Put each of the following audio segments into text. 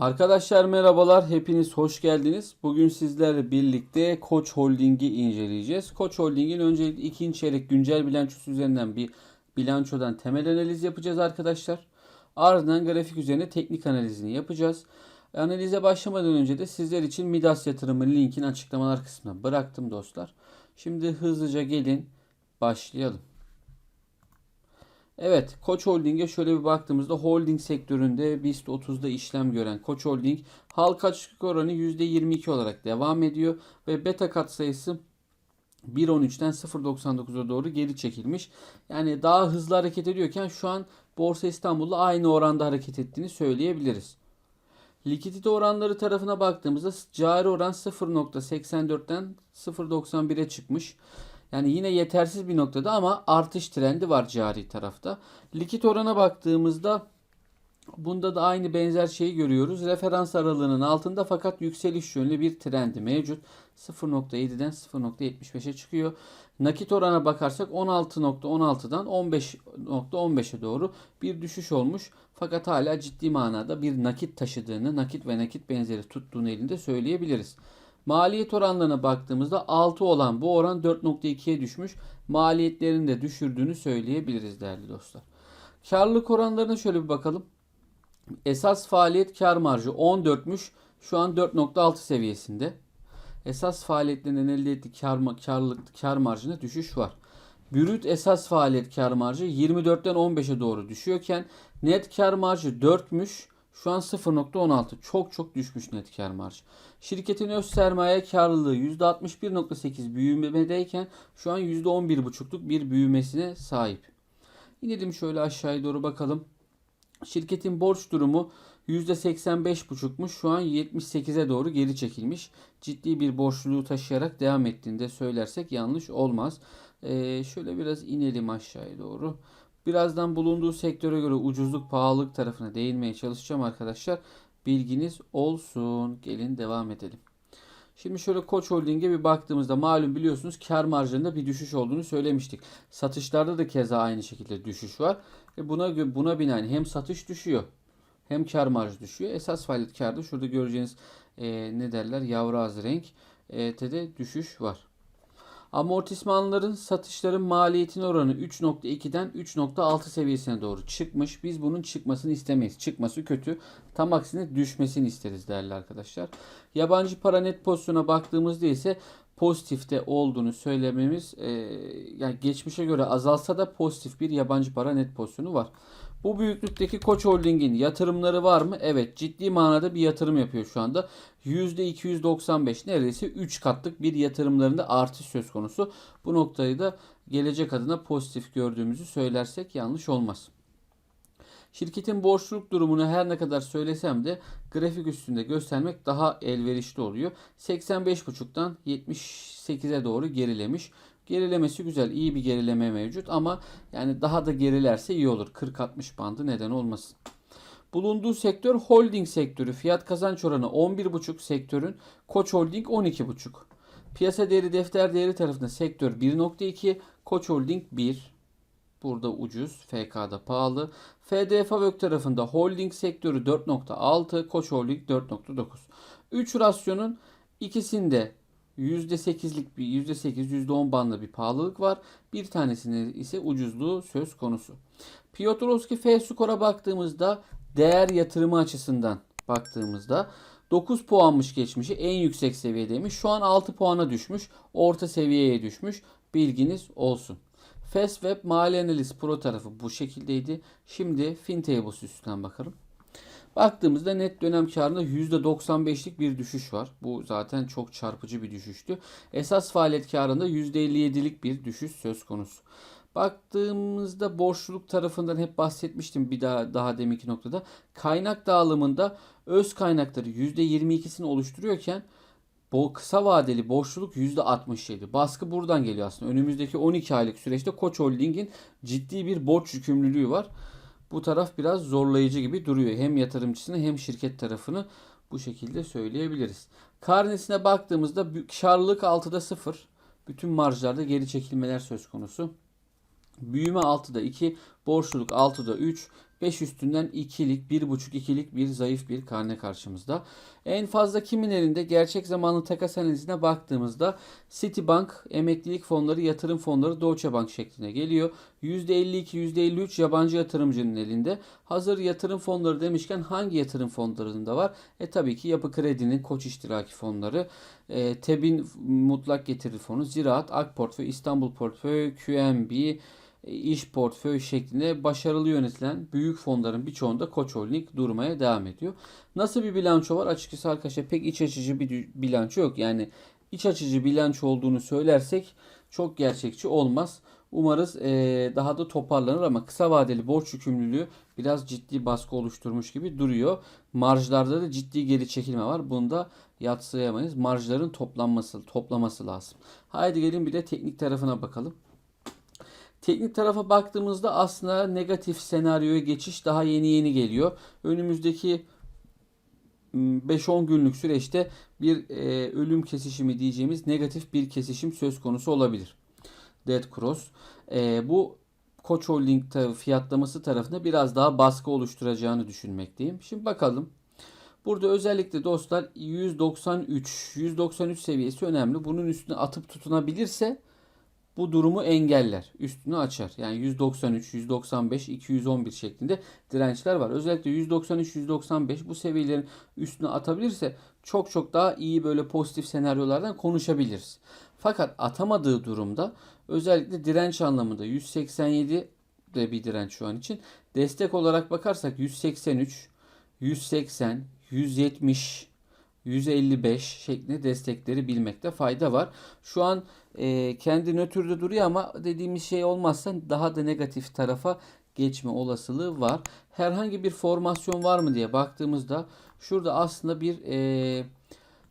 Arkadaşlar merhabalar, hepiniz hoş geldiniz. Bugün sizlerle birlikte Koç Holding'i inceleyeceğiz. Koç Holding'in öncelikle ikinci çeyrek güncel bilançosu üzerinden bir bilançodan temel analiz yapacağız arkadaşlar. Ardından grafik üzerine teknik analizini yapacağız. Analize başlamadan önce de sizler için Midas yatırımı linkini açıklamalar kısmına bıraktım dostlar. Şimdi hızlıca gelin başlayalım. Evet, Koç Holding'e şöyle bir baktığımızda holding sektöründe BIST 30'da işlem gören Koç Holding halka açıklık oranı %22 olarak devam ediyor ve beta katsayısı 1.13'ten 0.99'a doğru geri çekilmiş. Yani daha hızlı hareket ediyorken şu an Borsa İstanbul'la aynı oranda hareket ettiğini söyleyebiliriz. Likidite oranları tarafına baktığımızda cari oran 0.84'ten 0.91'e çıkmış. Yani yine yetersiz bir noktada ama artış trendi var cari tarafta. Likit orana baktığımızda bunda da aynı benzer şeyi görüyoruz. Referans aralığının altında fakat yükseliş yönlü bir trendi mevcut. 0.7'den 0.75'e çıkıyor. Nakit orana bakarsak 16.16'dan 15.15'e doğru bir düşüş olmuş. Fakat hala ciddi manada bir nakit taşıdığını, nakit ve nakit benzeri tuttuğunu elinde söyleyebiliriz. Maliyet oranlarına baktığımızda 6 olan bu oran 4.2'ye düşmüş. Maliyetlerini de düşürdüğünü söyleyebiliriz değerli dostlar. Karlılık oranlarına şöyle bir bakalım. Esas faaliyet kar marjı 14'müş. Şu an 4.6 seviyesinde. Esas faaliyetlerinden elde ettiği kar, karlılık, kar marjına düşüş var. Brüt esas faaliyet kar marjı 24'ten 15'e doğru düşüyorken net kar marjı 4'müş. Şu an 0.16 çok çok düşmüş net kar marjı. Şirketin öz sermaye karlılığı %61.8 büyümedeyken şu an %11.5'luk bir büyümesine sahip. İnelim şöyle aşağıya doğru bakalım. Şirketin borç durumu %85.5'muş. Şu an 78'e doğru geri çekilmiş. Ciddi bir borçluluğu taşıyarak devam ettiğinde söylersek yanlış olmaz. Ee, şöyle biraz inelim aşağıya doğru. Birazdan bulunduğu sektöre göre ucuzluk pahalılık tarafına değinmeye çalışacağım arkadaşlar. Bilginiz olsun. Gelin devam edelim. Şimdi şöyle Koç Holding'e bir baktığımızda malum biliyorsunuz kar marjında bir düşüş olduğunu söylemiştik. Satışlarda da keza aynı şekilde düşüş var. E buna buna binaen hem satış düşüyor hem kar marjı düşüyor. Esas faaliyet karda şurada göreceğiniz e, ne derler yavru ağzı renk e, de düşüş var. Amortismanların satışların maliyetinin oranı 3.2'den 3.6 seviyesine doğru çıkmış. Biz bunun çıkmasını istemeyiz. Çıkması kötü. Tam aksine düşmesini isteriz değerli arkadaşlar. Yabancı para net pozisyona baktığımızda ise pozitifte olduğunu söylememiz e, yani geçmişe göre azalsa da pozitif bir yabancı para net pozisyonu var. Bu büyüklükteki Koç Holding'in yatırımları var mı? Evet ciddi manada bir yatırım yapıyor şu anda. %295 neredeyse 3 katlık bir yatırımlarında artış söz konusu. Bu noktayı da gelecek adına pozitif gördüğümüzü söylersek yanlış olmaz. Şirketin borçluluk durumunu her ne kadar söylesem de grafik üstünde göstermek daha elverişli oluyor. 85.5'tan 78'e doğru gerilemiş. Gerilemesi güzel, iyi bir gerileme mevcut ama yani daha da gerilerse iyi olur. 40-60 bandı neden olmasın. Bulunduğu sektör holding sektörü. Fiyat kazanç oranı 11,5 sektörün. Koç Holding 12,5. Piyasa değeri defter değeri tarafında sektör 1.2, Koç Holding 1. Burada ucuz, FK'da pahalı. FD Favök tarafında holding sektörü 4.6, Koç Holding 4.9. 3 rasyonun ikisinde %8'lik bir %8 %10 bandlı bir pahalılık var. Bir tanesinde ise ucuzluğu söz konusu. Piotrowski F skora baktığımızda değer yatırımı açısından baktığımızda 9 puanmış geçmişi en yüksek seviyedeymiş. Şu an 6 puana düşmüş. Orta seviyeye düşmüş. Bilginiz olsun. Fastweb Mali Analiz Pro tarafı bu şekildeydi. Şimdi FinTables üstünden bakalım. Baktığımızda net dönem karında %95'lik bir düşüş var. Bu zaten çok çarpıcı bir düşüştü. Esas faaliyet karında %57'lik bir düşüş söz konusu. Baktığımızda borçluluk tarafından hep bahsetmiştim bir daha daha deminki noktada. Kaynak dağılımında öz kaynakları %22'sini oluşturuyorken bu kısa vadeli borçluluk %67. Baskı buradan geliyor aslında. Önümüzdeki 12 aylık süreçte Koç Holding'in ciddi bir borç yükümlülüğü var. Bu taraf biraz zorlayıcı gibi duruyor. Hem yatırımcısını hem şirket tarafını bu şekilde söyleyebiliriz. Karnesine baktığımızda karlılık 6'da 0. Bütün marjlarda geri çekilmeler söz konusu. Büyüme 6'da 2, Borçluluk 6'da 3. 5 üstünden 2'lik, 1.5 2'lik bir zayıf bir karne karşımızda. En fazla kimin elinde? Gerçek zamanlı takas analizine baktığımızda Citibank, emeklilik fonları, yatırım fonları Deutsche Bank şeklinde geliyor. %52, %53 yabancı yatırımcının elinde. Hazır yatırım fonları demişken hangi yatırım fonlarında var? E tabii ki Yapı Kredi'nin Koç İştiraki fonları, e, TEB'in mutlak getiri fonu, Ziraat, Ak Portföy, İstanbul Portföy, QNB, iş portföy şeklinde başarılı yönetilen büyük fonların birçoğunda Koç Holding durmaya devam ediyor. Nasıl bir bilanço var? Açıkçası arkadaşlar pek iç açıcı bir bilanço yok. Yani iç açıcı bilanço olduğunu söylersek çok gerçekçi olmaz. Umarız e, daha da toparlanır ama kısa vadeli borç yükümlülüğü biraz ciddi baskı oluşturmuş gibi duruyor. Marjlarda da ciddi geri çekilme var. Bunu da yatsıyamayız. Marjların toplanması, toplaması lazım. Haydi gelin bir de teknik tarafına bakalım. Teknik tarafa baktığımızda aslında negatif senaryoya geçiş daha yeni yeni geliyor. Önümüzdeki 5-10 günlük süreçte bir e, ölüm kesişimi diyeceğimiz negatif bir kesişim söz konusu olabilir. Dead Cross. E, bu Koç Holding fiyatlaması tarafında biraz daha baskı oluşturacağını düşünmekteyim. Şimdi bakalım. Burada özellikle dostlar 193, 193 seviyesi önemli. Bunun üstüne atıp tutunabilirse bu durumu engeller. Üstünü açar. Yani 193, 195, 211 şeklinde dirençler var. Özellikle 193, 195 bu seviyelerin üstüne atabilirse çok çok daha iyi böyle pozitif senaryolardan konuşabiliriz. Fakat atamadığı durumda özellikle direnç anlamında 187 de bir direnç şu an için. Destek olarak bakarsak 183, 180, 170, 155 şeklinde destekleri bilmekte fayda var. Şu an e, kendi nötrde duruyor ama dediğimiz şey olmazsa daha da negatif tarafa geçme olasılığı var. Herhangi bir formasyon var mı diye baktığımızda şurada aslında bir e,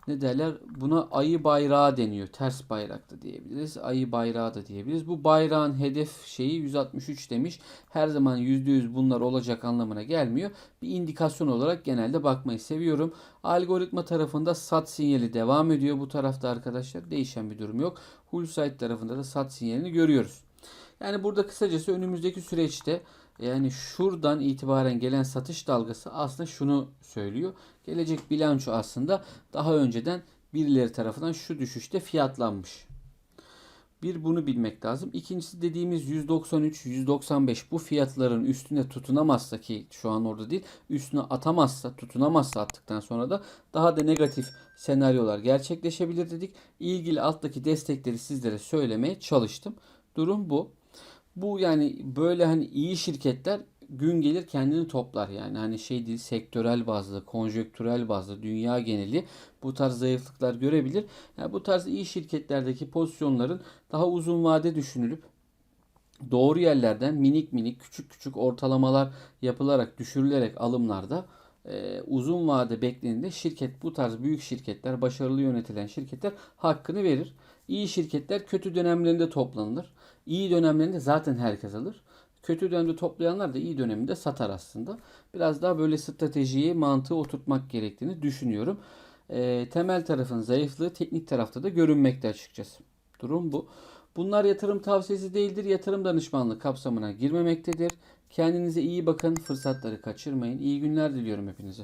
ne derler buna ayı bayrağı deniyor. Ters bayrak da diyebiliriz. Ayı bayrağı da diyebiliriz. Bu bayrağın hedef şeyi 163 demiş. Her zaman %100 bunlar olacak anlamına gelmiyor. Bir indikasyon olarak genelde bakmayı seviyorum. Algoritma tarafında sat sinyali devam ediyor bu tarafta arkadaşlar. Değişen bir durum yok. Hull tarafında da sat sinyalini görüyoruz. Yani burada kısacası önümüzdeki süreçte yani şuradan itibaren gelen satış dalgası aslında şunu söylüyor. Gelecek bilanço aslında daha önceden birileri tarafından şu düşüşte fiyatlanmış. Bir bunu bilmek lazım. İkincisi dediğimiz 193, 195 bu fiyatların üstüne tutunamazsa ki şu an orada değil, üstüne atamazsa, tutunamazsa attıktan sonra da daha da negatif senaryolar gerçekleşebilir dedik. İlgili alttaki destekleri sizlere söylemeye çalıştım. Durum bu. Bu yani böyle hani iyi şirketler gün gelir kendini toplar yani hani şey değil sektörel bazlı, konjonktürel bazlı, dünya geneli bu tarz zayıflıklar görebilir. Yani bu tarz iyi şirketlerdeki pozisyonların daha uzun vade düşünülüp doğru yerlerden minik minik küçük küçük ortalamalar yapılarak düşürülerek alımlarda e, uzun vade bekleninde şirket bu tarz büyük şirketler başarılı yönetilen şirketler hakkını verir. İyi şirketler kötü dönemlerinde toplanılır. İyi dönemlerinde zaten herkes alır. Kötü dönemde toplayanlar da iyi döneminde satar aslında. Biraz daha böyle stratejiyi, mantığı oturtmak gerektiğini düşünüyorum. E, temel tarafın zayıflığı teknik tarafta da görünmekte açıkçası. Durum bu. Bunlar yatırım tavsiyesi değildir. Yatırım danışmanlığı kapsamına girmemektedir. Kendinize iyi bakın. Fırsatları kaçırmayın. İyi günler diliyorum hepinize.